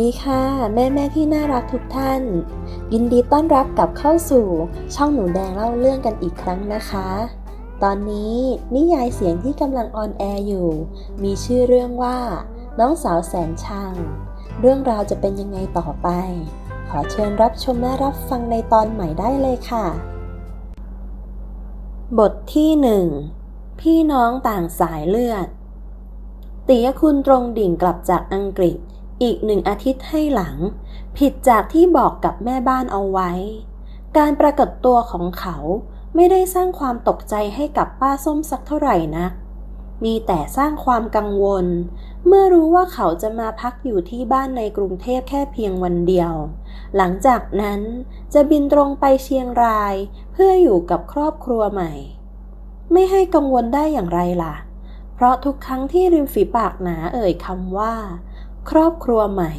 ดีค่ะ แม่แม่ที่น่ารักทุกท่าน ยินดีต้อนรับกลับเข้าสู่ ช่องหนูแดงเล่าเรื่องกันอีกครั้งนะคะ ตอนนี้นิยายเสียงที่กำลังออนแอร์อยู่ มีชื่อเรื่องว่า น้องสาวแสนช่างเรื่องราวจะเป็นยังไงต่อไป ขอเชิญรับชมและรับฟังในตอนใหม่ได้เลยค่ะ บทที่หนึ่งพี่น้องต่างสายเลือดติยคุณตรงดิ่งกลับจากอังกฤษ อีกหนึ่งอาทิตย์ให้หลัง ผิดจากที่บอกกับแม่บ้านเอาไว้ การปรากฏตัวของเขาไม่ได้สร้างความตกใจให้กับป้าส้มสักเท่าไหร่นะ มีแต่สร้างความกังวล เมื่อรู้ว่าเขาจะมาพักอยู่ที่บ้านในกรุงเทพแค่เพียงวันเดียว หลังจากนั้นจะบินตรงไปเชียงรายเพื่ออยู่กับครอบครัวใหม่ ไม่ให้กังวลได้อย่างไรล่ะ เพราะทุกครั้งที่ริมฝีปากหนาเอ่ยคำว่า ครอบครัวใหม่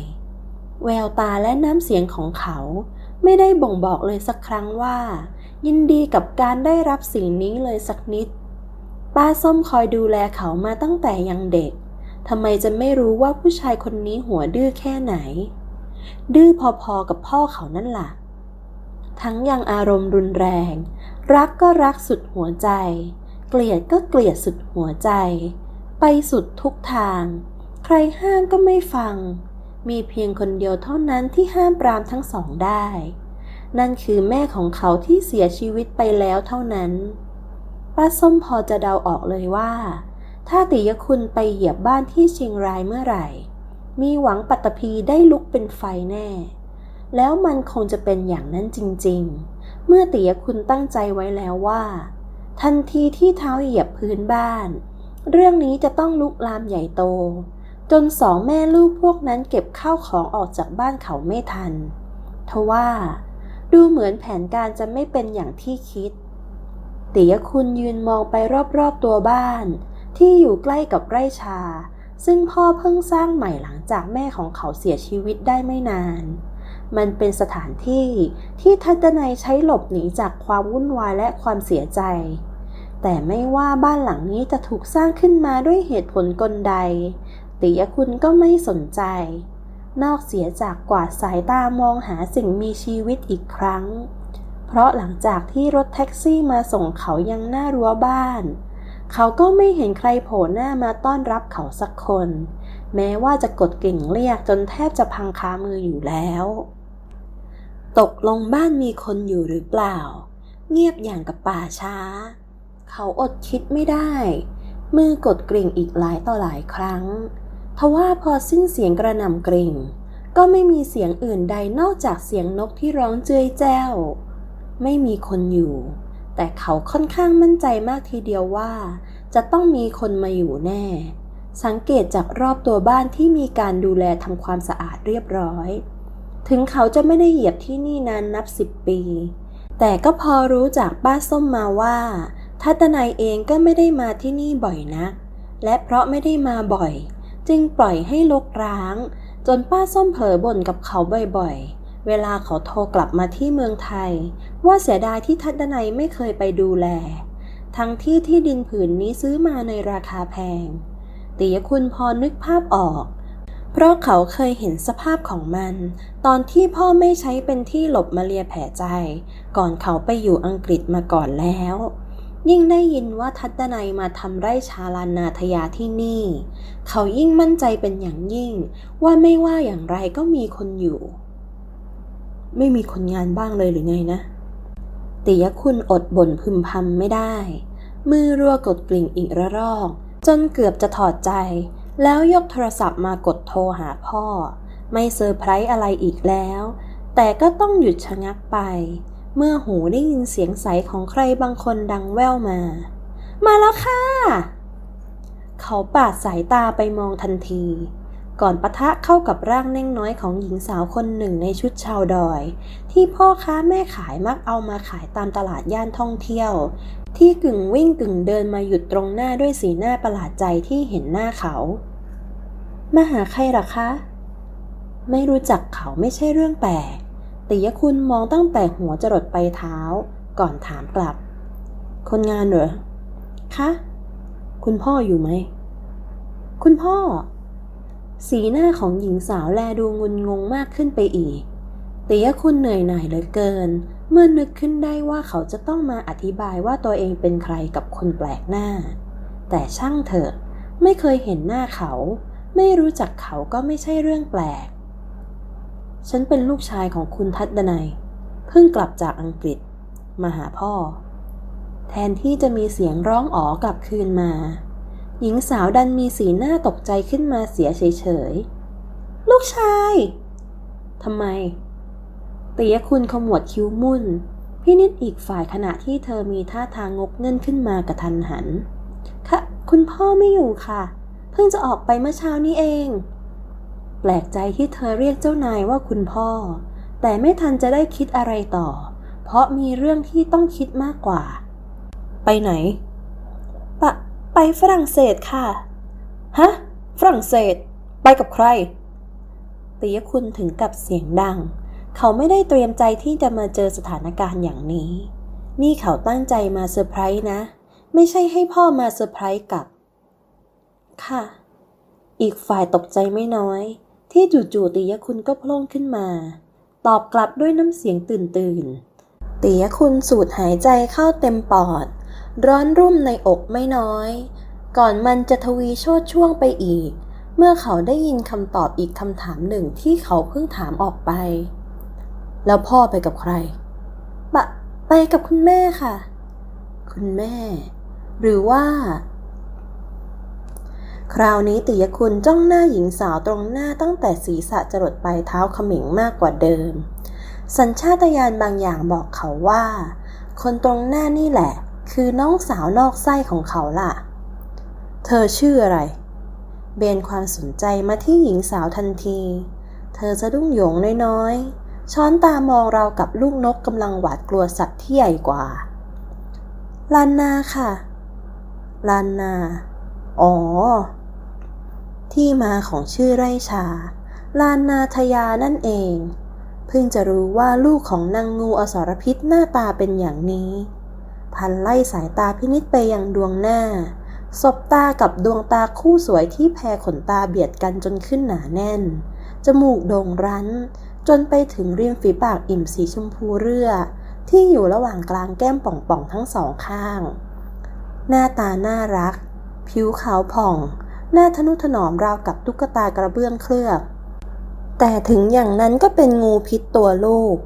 แววตาและน้ำเสียงของเขาไม่ได้บ่งบอกเลยสักครั้งว่า ยินดีกับการได้รับสิ่งนี้เลยสักนิด ป้าส้มคอยดูแลเขามาตั้งแต่ยังเด็กทำไมจะไม่รู้ว่าผู้ชายคนนี้หัวดื้อแค่ไหน ดื้อพอๆกับพ่อเขานั่นล่ะ ทั้งยังอารมณ์รุนแรง รักก็รักสุดหัวใจ เกลียดก็เกลียดสุดหัวใจ ไปสุดทุกทาง ใครห้ามก็ไม่ฟัง มีเพียงคนเดียวเท่านั้นที่ห้ามปรามทั้งสองได้ นั่นคือแม่ของเขาที่เสียชีวิตไปแล้วเท่านั้น ป้าส้มพอจะเดาออกเลยว่า ถ้าติยคุณไปเหยียบบ้านที่เชียงรายเมื่อไหร่ มีหวังปัตตภีได้ลุกเป็นไฟแน่ แล้วมันคงจะเป็นอย่างนั้นจริงๆ เมื่อติยคุณตั้งใจไว้แล้วว่า ทันทีที่เท้าเหยียบพื้นบ้าน เรื่องนี้จะต้องลุกลามใหญ่โต จนสองแม่ลูกพวกนั้นเก็บข้าวของออกจากบ้านเขาไม่ทัน ทว่าดูเหมือนแผนการจะไม่เป็นอย่างที่คิดติยคุณยืนมองไปรอบๆตัวบ้าน ที่อยู่ใกล้กับไร่ชา ซึ่งพ่อเพิ่งสร้างใหม่หลังจากแม่ของเขาเสียชีวิตได้ไม่นาน มันเป็นสถานที่ที่ทัตนัยใช้หลบหนีจากความวุ่นวายและความเสียใจ แต่ไม่ว่าบ้านหลังนี้จะถูกสร้างขึ้นมาด้วยเหตุผลกลใด ติยคุณก็ไม่สนใจ นอกเสียจากกวาดสายตามองหาสิ่งมีชีวิตอีกครั้ง เพราะหลังจากที่รถแท็กซี่มาส่งเขายังหน้ารั้วบ้าน เขาก็ไม่เห็นใครโผล่หน้ามาต้อนรับเขาสักคน แม้ว่าจะกดกิ่งเรียกจนแทบจะพังคามืออยู่แล้ว ตกลงบ้านมีคนอยู่หรือเปล่า เงียบอย่างกับป่าช้า เขาอดคิดไม่ได้มือกดกริ่งอีกหลายต่อหลายครั้ง ทว่าพอสิ้นเสียงกระหน่ำกริ่งก็ไม่มีเสียงอื่นใดนอกจากเสียงนกที่ร้องเจยแจ้ว ไม่มีคนอยู่ แต่เขาค่อนข้างมั่นใจมากทีเดียวว่า จะต้องมีคนมาอยู่แน่ สังเกตจากรอบตัวบ้านที่มีการดูแลทำความสะอาดเรียบร้อย ถึงเขาจะไม่ได้เหยียบที่นี่นานนับสิบปี แต่ก็พอรู้จากป้าส้มมาว่าทัตนายเองก็ไม่ได้มาที่นี่บ่อยนะ และเพราะไม่ได้มาบ่อย จึงปล่อยให้ลกร้าง จนป้าส้มเผลอบ่นกับเขาบ่อยๆ เวลาเขาโทรกลับมาที่เมืองไทย ว่าเสียดายที่ทัตนายไม่เคยไปดูแล ทั้งที่ที่ดินผืนนี้ซื้อมาในราคาแพงติยคุณพอนึกภาพออก เพราะเขาเคยเห็นสภาพของมัน ตอนที่พ่อไม่ใช้เป็นที่หลบมาเลียแผลใจ ก่อนเขาไปอยู่อังกฤษมาก่อนแล้ว ยิ่งได้ยินว่าทัตนัยมาทำไร่ชาลานาทยาที่นี่ เขายิ่งมั่นใจเป็นอย่างยิ่ง ว่าไม่ว่าอย่างไรก็มีคนอยู่ ไม่มีคนงานบ้างเลยหรือไงนะติยคุณอดบ่นพึมพำไม่ได้ มือรัวกดกลิ่งอีกระรอก จนเกือบจะถอดใจ แล้วยกโทรศัพท์มากดโทรหาพ่อ ไม่เซอร์ไพรส์อะไรอีกแล้ว แต่ก็ต้องหยุดชะงักไป เมื่อหูได้ยินเสียงใสของใครบางคนดังแว่วมา มาแล้วค่ะ เขาปาดสายตาไปมองทันที ก่อนปะทะเข้ากับร่างเน่งน้อยของหญิงสาวคนหนึ่งในชุดชาวดอย ที่พ่อค้าแม่ขายมักเอามาขายตามตลาดย่านท่องเที่ยว ที่กึ่งวิ่งกึ่งเดินมาหยุดตรงหน้าด้วยสีหน้าประหลาดใจที่เห็นหน้าเขามาหาใครหรอคะ ไม่รู้จักเขาไม่ใช่เรื่องแปลก ติยคุณมองตั้งแต่หัวจรดไปเท้า ก่อนถามกลับ คนงานเหรอ คะ คุณพ่ออยู่ไหม คุณพ่อ สีหน้าของหญิงสาวแลดูงุนงงมากขึ้นไปอีกติยคุณเหนื่อยหน่ายเหลือเกิน เมื่อนึกขึ้นได้ว่าเขาจะต้องมาอธิบายว่าตัวเองเป็นใครกับคนแปลกหน้า แต่ช่างเถอะ ไม่เคยเห็นหน้าเขา ไม่รู้จักเขาก็ไม่ใช่เรื่องแปลก ฉันเป็นลูกชายของคุณทัดดนัยเพิ่งกลับจากอังกฤษ มาหาพ่อ แทนที่จะมีเสียงร้องอ๋อกลับคืนมา หญิงสาวดันมีสีหน้าตกใจขึ้นมาเสียเฉยๆ ลูกชายทำไมเตียคุณขมวดคิ้วมุ่น พี่นิดอีกฝ่ายขณะที่เธอมีท่าทางงกเงินขึ้นมากระทันหัน ค่ะ คุณพ่อไม่อยู่ค่ะ เพิ่งจะออกไปเมื่อเช้านี้เอง แปลกใจที่เธอเรียกเจ้านายว่าคุณพ่อ แต่ไม่ทันจะได้คิดอะไรต่อ เพราะมีเรื่องที่ต้องคิดมากกว่า ไปไหน ปะ ไปฝรั่งเศสค่ะ ฮะ ฝรั่งเศส ไปกับใครตียคุณถึงกับเสียงดัง เขาไม่ได้เตรียมใจที่จะมาเจอสถานการณ์อย่างนี้ นี่เขาตั้งใจมาเซอร์ไพรส์นะ ไม่ใช่ให้พ่อมาเซอร์ไพรส์กับ ค่ะ อีกฝ่ายตกใจไม่น้อย ที่จู่ๆตียคุณก็โพล่งขึ้นมา ตอบกลับด้วยน้ำเสียงตื่นตื่นๆตียคุณสูดหายใจเข้าเต็มปอด ร้อนรุ่มในอกไม่น้อย ก่อนมันจะทวีโชดช่วงไปอีก เมื่อเขาได้ยินคำตอบอีกคำถามหนึ่งที่เขาเพิ่งถามออกไป แล้วพ่อไปกับใครปะไปกับคุณแม่ค่ะ คุณแม่ หรือว่า คราวนี้ติยคุณจ้องหน้าหญิงสาวตรงหน้าตั้งแต่ศีรษะจรดปลายเท้าขมิงมากกว่าเดิม สัญชาตญาณบางอย่างบอกเขาว่า คนตรงหน้านี่แหละ คือน้องสาวนอกไส้ของเขาล่ะ เธอชื่ออะไร เบนความสนใจมาที่หญิงสาวทันที เธอจะดุ้งหยงน้อยๆ ช้อนตามองเรากับลูกนกกำลังหวาดกลัวสัตว์ที่ใหญ่กว่าลานนาค่ะลานนา อ๋อ ที่มาของชื่อไร่ชา ลานนาทยานั่นเอง เพิ่งจะรู้ว่าลูกของนางงูอสรพิษหน้าตาเป็นอย่างนี้ พันไล่สายตาพินิษไปยังดวงหน้า สบตากับดวงตาคู่สวยที่แพรขนตาเบียดกันจนขึ้นหนาแน่น จมูกโด่งรั้น จนไปถึงริมฝีปากอิ่มสีชมพูเรือ ที่อยู่ระหว่างกลางแก้มป่องๆทั้งสองข้าง หน้าตาน่ารัก ผิวขาวผ่อง หน้าทนุถนอมราวกับตุ๊กตากระเบื้องเคลือบ แต่ถึงอย่างนั้นก็เป็นงูพิษตัวลูก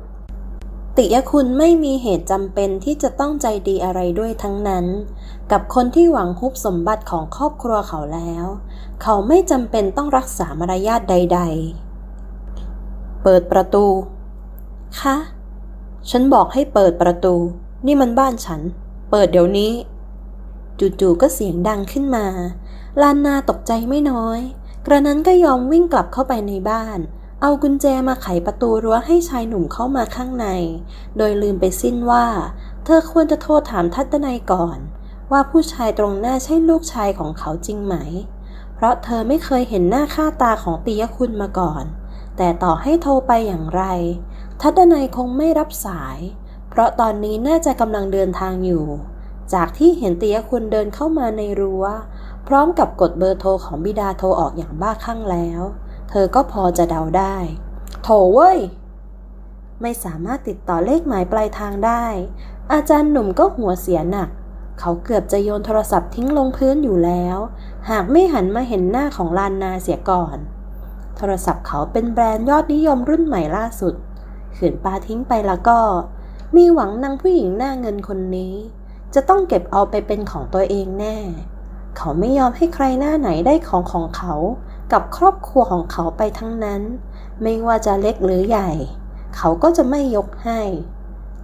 ติยคุณไม่มีเหตุจำเป็นที่จะต้องใจดีอะไรด้วยทั้งนั้น กับคนที่หวังฮุบสมบัติของครอบครัวเขาแล้ว เขาไม่จำเป็นต้องรักษามารยาทใด ๆ เปิดประตู คะ ฉันบอกให้เปิดประตู นี่มันบ้านฉัน เปิดเดี๋ยวนี้ จู่ๆก็เสียงดังขึ้นมา ลานนาตกใจไม่น้อย กระนั้นก็ยอมวิ่งกลับเข้าไปในบ้าน เอากุญแจมาไขประตูรั้วให้ชายหนุ่มเข้ามาข้างใน โดยลืมไปสิ้นว่า เธอควรจะโทรถามทัตนัยก่อน ว่าผู้ชายตรงหน้าใช่ลูกชายของเขาจริงไหม เพราะเธอไม่เคยเห็นหน้าค่าตาของตียคุณมาก่อน แต่ต่อให้โทรไปอย่างไร ทัตนัยคงไม่รับสาย เพราะตอนนี้น่าจะกำลังเดินทางอยู่ จากที่เห็นตียคุณเดินเข้ามาในรัว้ว พร้อมกับกดเบอร์โทรของบิดาโทรออกอย่างบ้าคลั่งแล้ว เธอก็พอจะเดาได้ โถเว้ย ไม่สามารถติดต่อเลขหมายปลายทางได้ อาจารย์หนุ่มก็หัวเสียหนัก เขาเกือบจะโยนโทรศัพท์ทิ้งลงพื้นอยู่แล้ว หากไม่หันมาเห็นหน้าของลานนาเสียก่อน โทรศัพท์เขาเป็นแบรนด์ยอดนิยมรุ่นใหม่ล่าสุดขืนปาทิ้งไปแล้วก็ มีหวังนางผู้หญิงหน้าเงินคนนี้ จะต้องเก็บเอาไปเป็นของตัวเองแน่ เขาไม่ยอมให้ใครหน้าไหนได้ของของเขา กับครอบครัวของเขาไปทั้งนั้น ไม่ว่าจะเล็กหรือใหญ่ เขาก็จะไม่ยกให้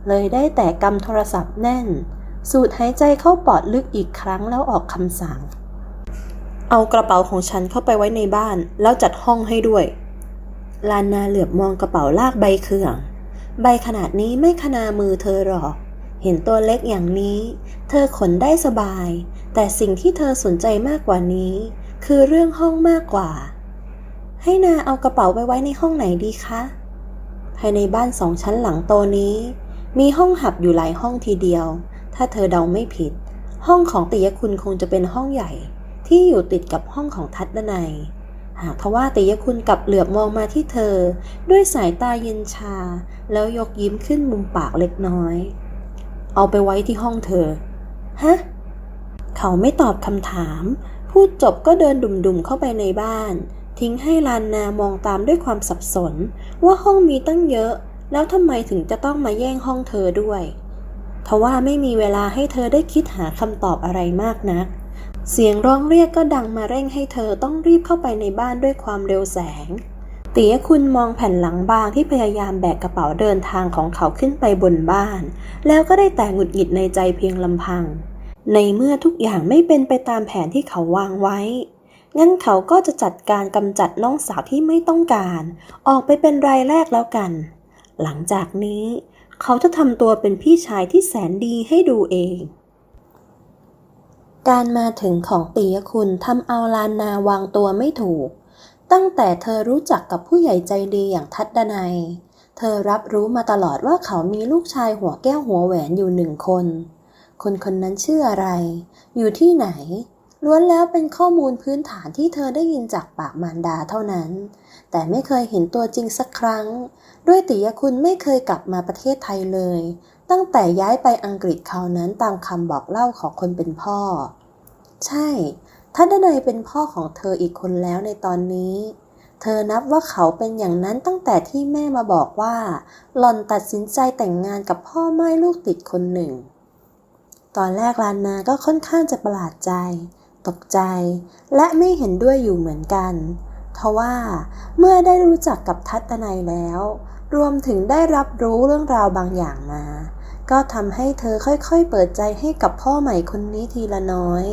เลยได้แต่กำโทรศัพท์แน่น สูดหายใจเข้าปอดลึกอีกครั้งแล้วออกคำสั่ง เอากระเป๋าของฉันเข้าไปไว้ในบ้าน แล้วจัดห้องให้ด้วย ลานาเหลือบมองกระเป๋าลากใบเครื่อง ใบขนาดนี้ไม่ขนามือเธอหรอก เห็นตัวเล็กอย่างนี้ เธอขนได้สบาย แต่สิ่งที่เธอสนใจมากกว่านี้ คือเรื่องห้องมากกว่า ให้นาเอากระเป๋าไปไว้ในห้องไหนดีคะ ภายในบ้านสองชั้นหลังโตนี้ มีห้องหับอยู่หลายห้องทีเดียว ถ้าเธอเดาไม่ผิด ห้องของติยคุณคงจะเป็นห้องใหญ่ ที่อยู่ติดกับห้องของทัดดนัยหากทว่าติยคุณกลับเหลือบมองมาที่เธอ ด้วยสายตาเย็นชา แล้วยกยิ้มขึ้นมุมปากเล็กน้อย เอาไปไว้ที่ห้องเธอ ฮะ เขาไม่ตอบคำถาม พูดจบก็เดินดุ่มๆเข้าไปในบ้าน ทิ้งให้ลานนามองตามด้วยความสับสน ว่าห้องมีตั้งเยอะ แล้วทำไมถึงจะต้องมาแย่งห้องเธอด้วยทว่าไม่มีเวลาให้เธอได้คิดหาคำตอบอะไรมากนัก เสียงร้องเรียกก็ดังมาเร่งให้เธอต้องรีบเข้าไปในบ้านด้วยความเร็วแสงเตียคุณมองแผ่นหลังบางที่พยายามแบกกระเป๋าเดินทางของเขาขึ้นไปบนบ้าน แล้วก็ได้แต่หงุดหงิดในใจเพียงลำพัง ในเมื่อทุกอย่างไม่เป็นไปตามแผนที่เขาวางไว้ งั้นเขาก็จะจัดการกำจัดน้องสาวที่ไม่ต้องการ ออกไปเป็นรายแรกแล้วกัน หลังจากนี้ เขาจะทำตัวเป็นพี่ชายที่แสนดีให้ดูเอง การมาถึงของปียคุณทำเอาลานนาวางตัวไม่ถูก ตั้งแต่เธอรู้จักกับผู้ใหญ่ใจดีอย่างทัดดนัย เธอรับรู้มาตลอดว่าเขามีลูกชายหัวแก้วหัวแหวนอยู่หนึ่งคน คนคนนั้นชื่ออะไร อยู่ที่ไหน ล้วนแล้วเป็นข้อมูลพื้นฐานที่เธอได้ยินจากปากมารดาเท่านั้น แต่ไม่เคยเห็นตัวจริงสักครั้ง ด้วยติยคุณไม่เคยกลับมาประเทศไทยเลย ตั้งแต่ย้ายไปอังกฤษคราวนั้นตามคำบอกเล่าของคนเป็นพ่อ ใช่ทัดนัยเป็นพ่อของเธออีกคนแล้วในตอนนี้ เธอนับว่าเขาเป็นอย่างนั้นตั้งแต่ที่แม่มาบอกว่า หล่อนตัดสินใจแต่งงานกับพ่อไม้ลูกติดคนหนึ่ง ตอนแรกลานนาก็ค่อนข้างจะประหลาดใจ ตกใจ และไม่เห็นด้วยอยู่เหมือนกันทว่าเมื่อได้รู้จักกับทัตนัยแล้ว รวมถึงได้รับรู้เรื่องราวบางอย่างมา ก็ทำให้เธอค่อยๆ เปิดใจให้กับพ่อใหม่คนนี้ทีละน้อย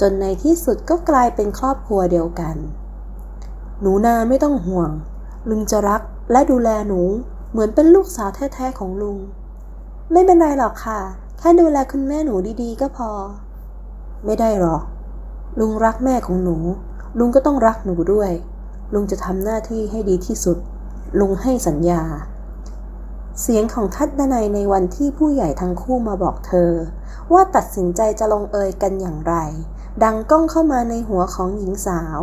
จนในที่สุดก็กลายเป็นครอบครัวเดียวกัน หนูนาไม่ต้องห่วง ลุงจะรักและดูแลหนูเหมือนเป็นลูกสาวแท้ๆของลุง ไม่เป็นไรหรอกค่ะ แค่ดูแลคุณแม่หนูดีๆ ก็พอ ไม่ได้หรอก ลุงรักแม่ของหนู ลุงก็ต้องรักหนูด้วย ลุงจะทำหน้าที่ให้ดีที่สุด ลุงให้สัญญา เสียงของทัดดนัยในวันที่ผู้ใหญ่ทั้งคู่มาบอกเธอ ว่าตัดสินใจจะลงเอยกันอย่างไร ดังก้องเข้ามาในหัวของหญิงสาว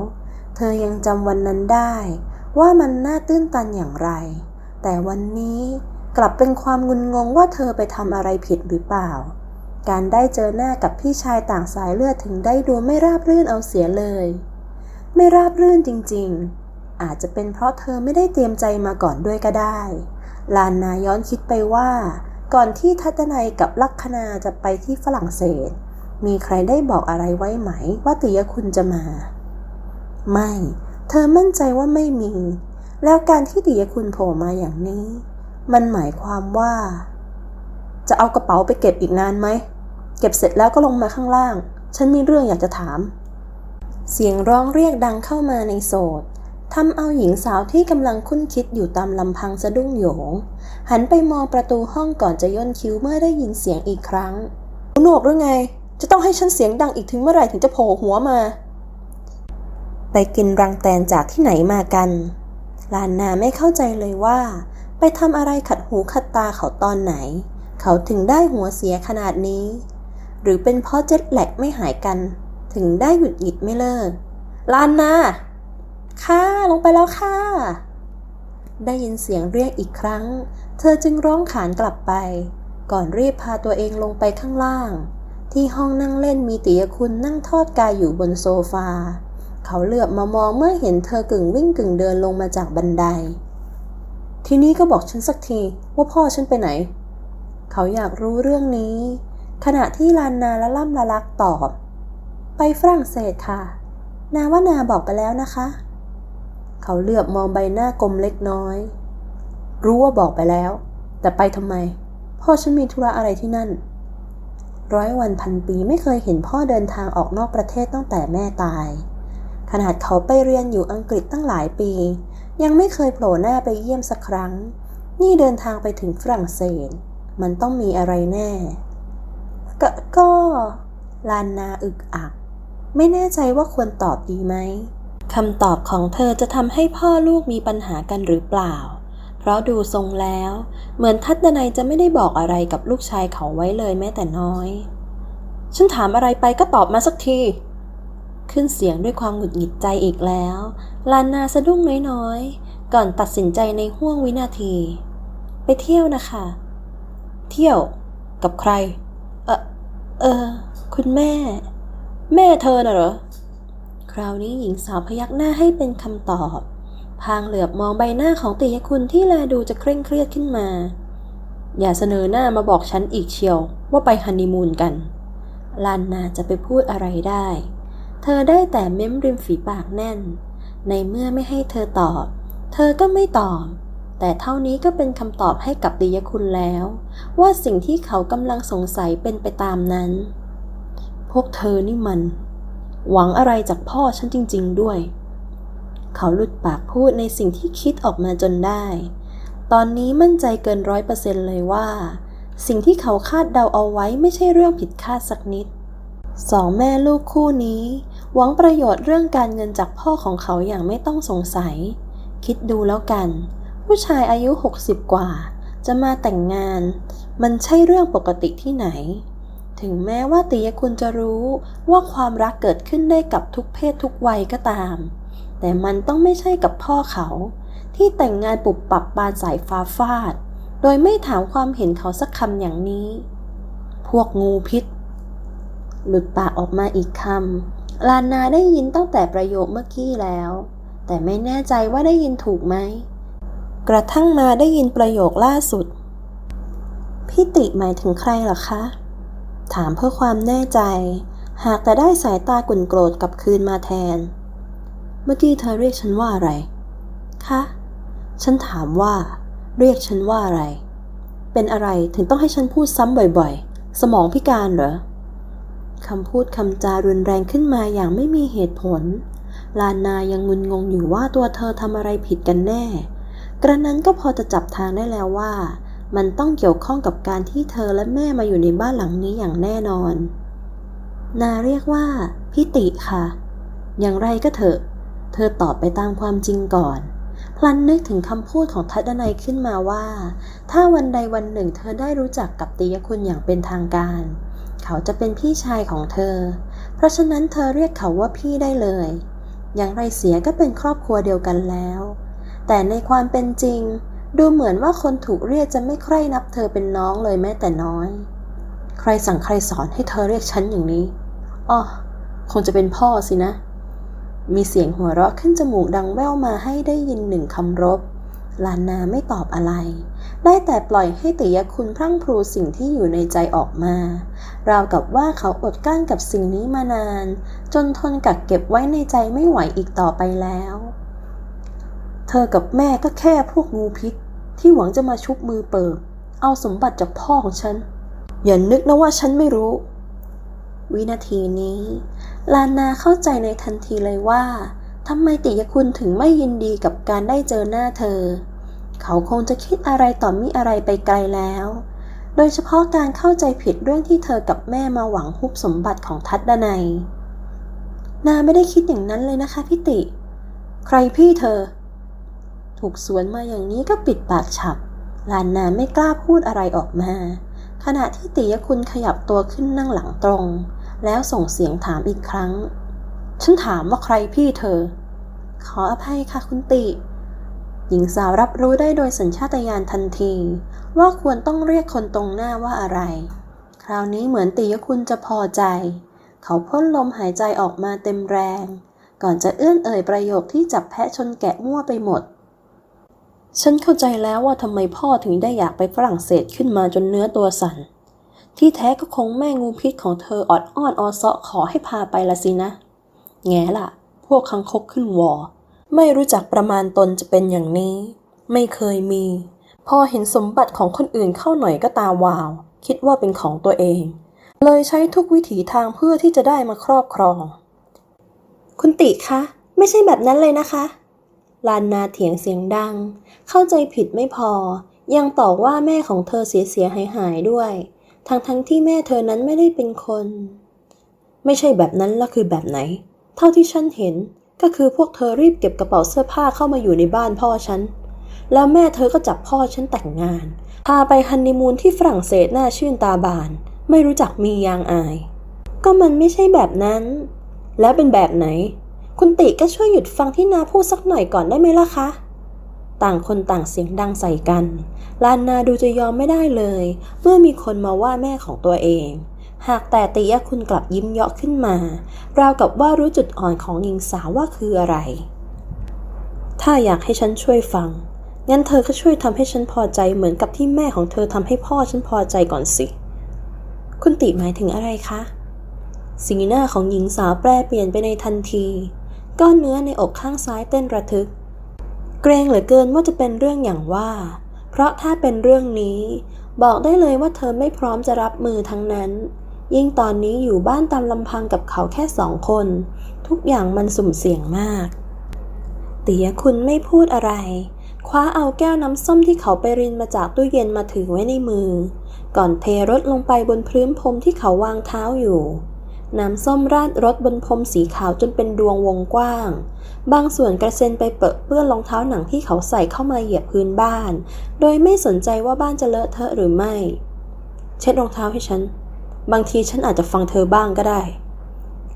เธอยังจำวันนั้นได้ ว่ามันน่าตื้นตันอย่างไร แต่วันนี้ กลับเป็นความงุนงงว่าเธอไปทำอะไรผิดหรือเปล่า การได้เจอหน้ากับพี่ชายต่างสายเลือดถึงได้ดูไม่ราบรื่นเอาเสียเลย ไม่ราบรื่นจริงๆ อาจจะเป็นเพราะเธอไม่ได้เตรียมใจมาก่อนด้วยก็ได้ ลานนาย้อนคิดไปว่า ก่อนที่ทัตนัยกับลักคณาจะไปที่ฝรั่งเศส มีใครได้บอกอะไรไว้ไหมว่าติยคุณจะมา ไม่ เธอมั่นใจว่าไม่มี แล้วการที่ติยคุณโผล่มาอย่างนี้ มันหมายความว่า จะเอากระเป๋าไปเก็บอีกนานไหม เก็บเสร็จแล้วก็ลงมาข้างล่าง ฉันมีเรื่องอยากจะถาม เสียงร้องเรียกดังเข้ามาในโสดทำเอาหญิงสาวที่กำลังคุ้นคิดอยู่ตามลำพังสะดุ้งโหยง หันไปมองประตูห้องก่อนจะย่นคิ้วเมื่อได้ยินเสียงอีกครั้งหนวกหรือไง จะต้องให้ฉันเสียงดังอีกถึงเมื่อไหร่ถึงจะโผล่หัวมา ไปกินรังแตนจากที่ไหนมากันลานนาไม่เข้าใจเลยว่า ไปทำอะไรขัดหูขัดตาเขาตอนไหน เขาถึงได้หัวเสียขนาดนี้ หรือเป็นเพราะเจ็ตแลกไม่หายกัน ถึงได้หยุดหงิดไม่เลิกลานนาค่ะลงไปแล้วค่ะ ได้ยินเสียงเรียกอีกครั้ง เธอจึงร้องขานกลับไป ก่อนรีบพาตัวเองลงไปข้างล่าง ที่ห้องนั่งเล่นมีติยคุณนั่งทอดกายอยู่บนโซฟา เขาเหลือบมามองเมื่อเห็นเธอกึ่งวิ่งกึ่งเดินลงมาจากบันได ทีนี้ก็บอกฉันสักทีว่าพ่อฉันไปไหน เขาอยากรู้เรื่องนี้ ขณะที่ลานนาและล่ำละลักตอบ ไปฝรั่งเศสค่ะ นาว่านาบอกไปแล้วนะคะ เขาเหลือบมองใบหน้ากลมเล็กน้อย รู้ว่าบอกไปแล้ว แต่ไปทำไม พ่อฉันมีธุระอะไรที่นั่น ร้อยวันพันปีไม่เคยเห็นพ่อเดินทางออกนอกประเทศตั้งแต่แม่ตาย ขนาดเขาไปเรียนอยู่อังกฤษตั้งหลายปี ยังไม่เคยโผล่หน้าไปเยี่ยมสักครั้ง นี่เดินทางไปถึงฝรั่งเศส มันต้องมีอะไรแน่ กก็ลานนาอึกอัก ไม่แน่ใจว่าควรตอบดีไหมคำตอบของเธอจะทำให้พ่อลูกมีปัญหากันหรือเปล่า เพราะดูทรงแล้ว เหมือนทัศนัยจะไม่ได้บอกอะไรกับลูกชายเขาไว้เลยแม้แต่น้อย ฉันถามอะไรไปก็ตอบมาสักที ขึ้นเสียงด้วยความหงุดหงิดใจอีกแล้วลานนาสะดุ้งน้อยๆ ก่อนตัดสินใจในห้วงวินาที ไปเที่ยวนะคะ เที่ยว กับใคร เออเออ คุณแม่ แม่เธอน่ะเหรอ คราวนี้หญิงสาวพยักหน้าให้เป็นคำตอบ พางเหลือบมองใบหน้าของติยคุณที่แลดูจะเคร่งเครียดขึ้นมา อย่าเสนอหน้ามาบอกฉันอีกเชียว ว่าไปฮันนีมูนกันลานนาจะไปพูดอะไรได้ เธอได้แต่เม้มริมฝีปากแน่น ในเมื่อไม่ให้เธอตอบ เธอก็ไม่ตอบ แต่เท่านี้ก็เป็นคำตอบให้กับติยคุณแล้ว ว่าสิ่งที่เขากำลังสงสัยเป็นไปตามนั้น พวกเธอนี่มัน หวังอะไรจากพ่อฉันจริง ๆ ด้วย เขาหลุดปากพูดในสิ่งที่คิดออกมาจนได้ ตอนนี้มั่นใจเกินร้อยเปอร์เซ็นต์เลยว่า สิ่งที่เขาคาดเดาเอาไว้ไม่ใช่เรื่องผิดคาดสักนิด สองแม่ลูกคู่นี้ หวังประโยชน์เรื่องการเงินจากพ่อของเขาอย่างไม่ต้องสงสัย คิดดูแล้วกัน ผู้ชายอายุ 60 กว่า จะมาแต่งงาน มันใช่เรื่องปกติที่ไหน ถึงแม้ว่าติยคุณจะรู้ว่าความรักเกิดขึ้นได้กับทุกเพศทุกวัยก็ตาม แต่มันต้องไม่ใช่กับพ่อเขา ที่แต่งงานปุบปับบานสายฟ้าฟาด โดยไม่ถามความเห็นเขาสักคำอย่างนี้ พวกงูพิษหลุดปากออกมาอีกคำ ลานนาได้ยินตั้งแต่ประโยคเมื่อกี้แล้ว แต่ไม่แน่ใจว่าได้ยินถูกไหม กระทั่งมาได้ยินประโยคล่าสุด พี่ติหมายถึงใครหรอคะ ถามเพื่อความแน่ใจ หากแต่ได้สายตากุ่นโกรธกลับคืนมาแทน เมื่อกี้เธอเรียกฉันว่าอะไร คะ ฉันถามว่า เรียกฉันว่าอะไร เป็นอะไรถึงต้องให้ฉันพูดซ้ำบ่อยๆ สมองพิการเหรอ คำพูดคำจารุนแรงขึ้นมาอย่างไม่มีเหตุผล ลานายังงุนงงอยู่ว่าตัวเธอทำอะไรผิดกันแน่ กระนั้นก็พอจะจับทางได้แล้วว่า มันต้องเกี่ยวข้องกับการที่เธอและแม่มาอยู่ในบ้านหลังนี้อย่างแน่นอน นาเรียกว่า พิติค่ะ อย่างไรก็เถอะ เธอตอบไปตามความจริงก่อนพลันนึกถึงคำพูดของทัดนัยขึ้นมาว่า ถ้าวันใดวันหนึ่งเธอได้รู้จักกับติยคุณอย่างเป็นทางการ เขาจะเป็นพี่ชายของเธอ เพราะฉะนั้นเธอเรียกเขาว่าพี่ได้เลย อย่างไรเสียก็เป็นครอบครัวเดียวกันแล้ว แต่ในความเป็นจริง ดูเหมือนว่าคนถูกเรียกจะไม่ใคร่นับเธอเป็นน้องเลยแม้แต่น้อย ใครสั่งใครสอนให้เธอเรียกฉันอย่างนี้อ๋อคงจะเป็นพ่อสินะ มีเสียงหัวเราะขึ้นจมูกดังแว่วมาให้ได้ยินหนึ่งคำรบ ลานนาไม่ตอบอะไร ได้แต่ปล่อยให้ติยคุณพรั่งพรูสิ่งที่อยู่ในใจออกมา ราวกับว่าเขาอดกั้นกับสิ่งนี้มานาน จนทนกักเก็บไว้ในใจไม่ไหวอีกต่อไปแล้ว เธอกับแม่ก็แค่พวกงูพิษ ที่หวังจะมาชุบมือเปิบเอาสมบัติจากพ่อของฉัน อย่านึกนะว่าฉันไม่รู้ วินาทีนี้ ลานาเข้าใจในทันทีเลยว่าทำไมติยคุณถึงไม่ยินดีกับการได้เจอหน้าเธอ เขาคงจะคิดอะไรต่อมิอะไรไปไกลแล้ว โดยเฉพาะการเข้าใจผิดเรื่องที่เธอกับแม่มาหวังฮุบสมบัติของทัดดนัย นาไม่ได้คิดอย่างนั้นเลยนะคะพี่ติ ใครพี่เธอ ถูกสวนมาอย่างนี้ก็ปิดปากฉับ ลานนาไม่กล้าพูดอะไรออกมา ขณะที่ติยคุณขยับตัวขึ้นนั่งหลังตรง แล้วส่งเสียงถามอีกครั้ง ฉันถามว่าใครพี่เธอ ขออภัยค่ะคุณติ หญิงสาวรับรู้ได้โดยสัญชาตญาณทันที ว่าควรต้องเรียกคนตรงหน้าว่าอะไร คราวนี้เหมือนติยคุณจะพอใจ เขาพ่นลมหายใจออกมาเต็มแรง ก่อนจะเอื้อนเอ่ยประโยคที่จับแพะชนแกะมั่วไปหมด ฉันเข้าใจแล้วว่าทำไมพ่อถึงได้อยากไปฝรั่งเศสขึ้นมาจนเนื้อตัวสั่น ที่แท้ก็คงแม่งูพิษของเธอออดอ้อนออเซาะขอให้พาไปละสินะ แง่ล่ะ พวกคังคกขึ้นวอ ไม่รู้จักประมาณตนจะเป็นอย่างนี้ ไม่เคยมี พอเห็นสมบัติของคนอื่นเข้าหน่อยก็ตาวาว คิดว่าเป็นของตัวเอง เลยใช้ทุกวิถีทางเพื่อที่จะได้มาครอบครอง คุณติคะ ไม่ใช่แบบนั้นเลยนะคะ ลานนาเถียงเสียงดัง เข้าใจผิดไม่พอ ยังต่อว่าแม่ของเธอเสียเสียหายหายด้วย ทั้งทั้งที่แม่เธอนั้นไม่ได้เป็นคน ไม่ใช่แบบนั้นแล้วคือแบบไหน เท่าที่ฉันเห็น ก็คือพวกเธอรีบเก็บกระเป๋าเสื้อผ้าเข้ามาอยู่ในบ้านพ่อฉัน แล้วแม่เธอก็จับพ่อฉันแต่งงาน พาไปฮันนีมูนที่ฝรั่งเศสน่าชื่นตาบาน ไม่รู้จักมียางอาย ก็มันไม่ใช่แบบนั้น แล้วเป็นแบบไหน คุณติก็ช่วยหยุดฟังที่นาพูดสักหน่อยก่อนได้ไหมล่ะคะต่างคนต่างเสียงดังใส่กัน ลานนาดูจะยอมไม่ได้เลย เมื่อมีคนมาว่าแม่ของตัวเอง หากแต่ติยะคุณกลับยิ้มเยาะขึ้นมา ราวกับว่ารู้จุดอ่อนของหญิงสาวว่าคืออะไร ถ้าอยากให้ฉันช่วยฟัง งั้นเธอก็ช่วยทำให้ฉันพอใจเหมือนกับที่แม่ของเธอทำให้พ่อฉันพอใจก่อนสิ คุณติหมายถึงอะไรคะ สีหน้าของหญิงสาวแปรเปลี่ยนไปในทันที ก้อนเนื้อในอกข้างซ้ายเต้นระทึก เกรงเหลือเกินว่าจะเป็นเรื่องอย่างว่า เพราะถ้าเป็นเรื่องนี้ บอกได้เลยว่าเธอไม่พร้อมจะรับมือทั้งนั้น ยิ่งตอนนี้อยู่บ้านตามลำพังกับเขาแค่สองคน ทุกอย่างมันสุ่มเสี่ยงมาก เตียคุณไม่พูดอะไร คว้าเอาแก้วน้ำส้มที่เขาไปรินมาจากตู้เย็นมาถือไว้ในมือ ก่อนเทรถลงไปบนพื้นพรมที่เขาวางเท้าอยู่น้ำส้มราดรถบนพรมสีขาวจนเป็นดวงวงกว้าง บางส่วนกระเซ็นไปเปรอะเปื้อนรองเท้าหนังที่เขาใส่เข้ามาเหยียบพื้นบ้าน โดยไม่สนใจว่าบ้านจะเลอะเทอะหรือไม่ เช็ดรองเท้าให้ฉัน บางทีฉันอาจจะฟังเธอบ้างก็ได้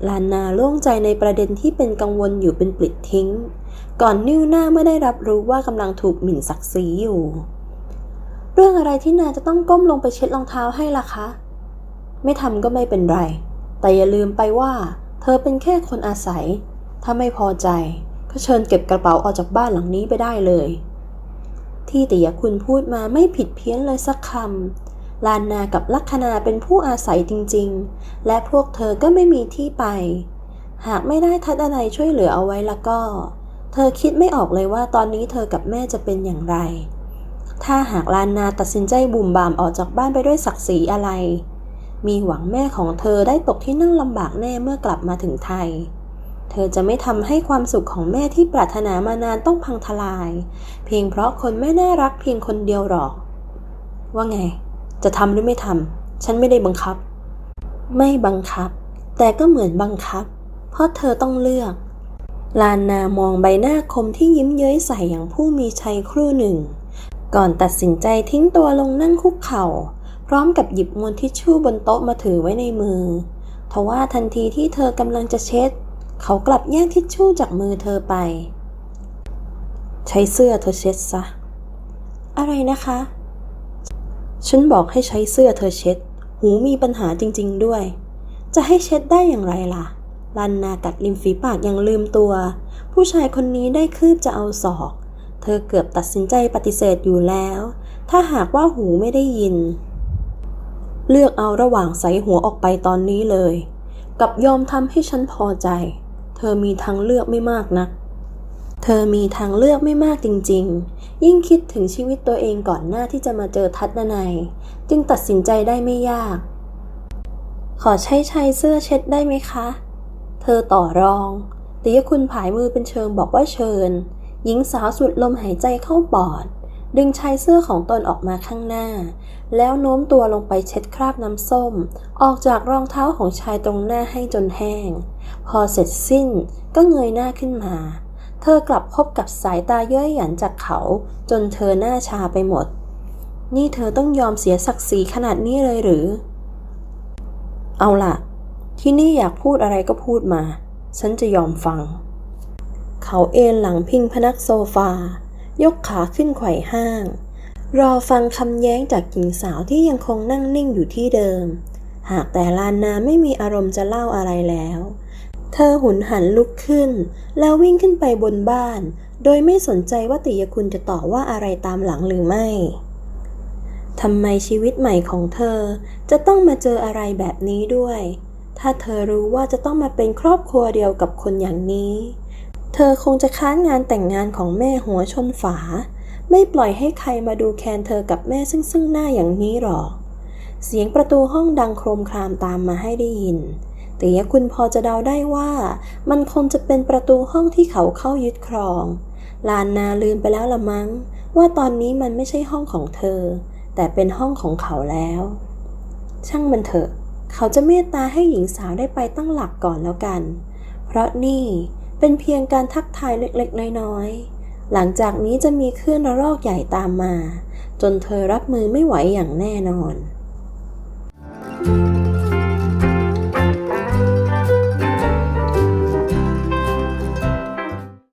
ลานาโล่งใจในประเด็นที่เป็นกังวลอยู่เป็นปลิดทิ้ง ก่อนนิ้วหน้าเมื่อได้รับรู้ว่ากำลังถูกหมิ่นศักดิ์ศรีอยู่ เรื่องอะไรที่นาจะต้องก้มลงไปเช็ดรองเท้าให้ล่ะคะ ไม่ทำก็ไม่เป็นไร แต่อย่าลืมไปว่า เธอเป็นแค่คนอาศัย ถ้าไม่พอใจ ก็เชิญเก็บกระเป๋าออกจากบ้านหลังนี้ไปได้เลย ที่ติยคุณพูดมาไม่ผิดเพี้ยนเลยสักคำ ลานนากับลัคนาเป็นผู้อาศัยจริงๆ และพวกเธอก็ไม่มีที่ไป หากไม่ได้ทัดอะไรช่วยเหลือเอาไว้แล้วก็ เธอคิดไม่ออกเลยว่าตอนนี้เธอกับแม่จะเป็นอย่างไร ถ้าหากลานนาตัดสินใจบุ่มบามออกจากบ้านไปด้วยศักดิ์ศรีอะไร มีหวังแม่ของเธอได้ตกที่นั่งลำบากแน่เมื่อกลับมาถึงไทยเธอจะไม่ทำให้ความสุขของแม่ที่ปรารถนามานานต้องพังทลาย เพียงเพราะคนไม่น่ารักเพียงคนเดียวหรอก ว่าไง จะทำหรือไม่ทำฉันไม่ได้บังคับ ไม่บังคับ แต่ก็เหมือนบังคับ เพราะเธอต้องเลือก ลานนามองใบหน้าคมที่ยิ้มเย้ยใส่อย่างผู้มีชัยครู่หนึ่ง ก่อนตัดสินใจทิ้งตัวลงนั่งคุกเข่า พร้อมกับหยิบมวนทิชชู่บนโต๊ะมาถือไว้ในมือทว่าทันทีที่เธอกำลังจะเช็ด เขากลับแย่งทิชชู่จากมือเธอไป ใช้เสื้อเธอเช็ดซะ อะไรนะคะ ฉันบอกให้ใช้เสื้อเธอเช็ด หูมีปัญหาจริง ๆ ด้วย จะให้เช็ดได้อย่างไรล่ะ ลันนากัดริมฝีปากอย่างลืมตัว ผู้ชายคนนี้ได้คืบจะเอาศอก เธอเกือบตัดสินใจปฏิเสธอยู่แล้ว ถ้าหากว่าหูไม่ได้ยิน เลือกเอาระหว่างใส่หัวออกไปตอนนี้เลย กับยอมทำให้ฉันพอใจ เธอมีทางเลือกไม่มากนัก เธอมีทางเลือกไม่มากจริง ๆ ยิ่งคิดถึงชีวิตตัวเองก่อนหน้าที่จะมาเจอทัศนนัย จึงตัดสินใจได้ไม่ยาก ขอใช้ชายเสื้อเช็ดได้ไหมคะ เธอต่อรองติยคุณผายมือเป็นเชิงบอกว่าเชิญ หญิงสาวสุดลมหายใจเข้าปอด ดึงชายเสื้อของตนออกมาข้างหน้า แล้วโน้มตัวลงไปเช็ดคราบน้ำส้ม ออกจากรองเท้าของชายตรงหน้าให้จนแห้ง พอเสร็จสิ้นก็เงยหน้าขึ้นมา เธอกลับพบกับสายตาเย้ยหยันจากเขา จนเธอหน้าชาไปหมด นี่เธอต้องยอมเสียศักดิ์ศรีขนาดนี้เลยหรือ เอาล่ะ ที่นี่อยากพูดอะไรก็พูดมา ฉันจะยอมฟัง เขาเอนหลังพิงพนักโซฟา ยกขาขึ้นไขว่ห้าง รอฟังคำแย้งจากหญิงสาวที่ยังคงนั่งนิ่งอยู่ที่เดิม หากแต่ลานนาไม่มีอารมณ์จะเล่าอะไรแล้ว เธอหุนหันลุกขึ้น แล้ววิ่งขึ้นไปบนบ้าน โดยไม่สนใจว่าติยคุณจะต่อว่าอะไรตามหลังหรือไม่ทำไมชีวิตใหม่ของเธอจะต้องมาเจออะไรแบบนี้ด้วย ถ้าเธอรู้ว่าจะต้องมาเป็นครอบครัวเดียวกับคนอย่างนี้ เธอคงจะค้านงานแต่งงานของแม่หัวชนฝา ไม่ปล่อยให้ใครมาดูแคนเธอกับแม่ซึ่งซึ่งหน้าอย่างนี้หรอก เสียงประตูห้องดังโครมครามตามมาให้ได้ยิน แต่ยคุณพอจะเดาได้ว่า มันคงจะเป็นประตูห้องที่เขาเข้ายึดครอง ลานนาลืมไปแล้วละมั้ง ว่าตอนนี้มันไม่ใช่ห้องของเธอ แต่เป็นห้องของเขาแล้ว ช่างมันเถอะ เขาจะเมตตาให้หญิงสาวได้ไปตั้งหลักก่อนแล้วกัน เพราะนี่เป็นเพียงการทักทายเล็กๆ น้อยๆ หลังจากนี้จะมีคลื่นระลอกใหญ่ตามมา จนเธอรับมือไม่ไหวอย่างแน่นอน thank you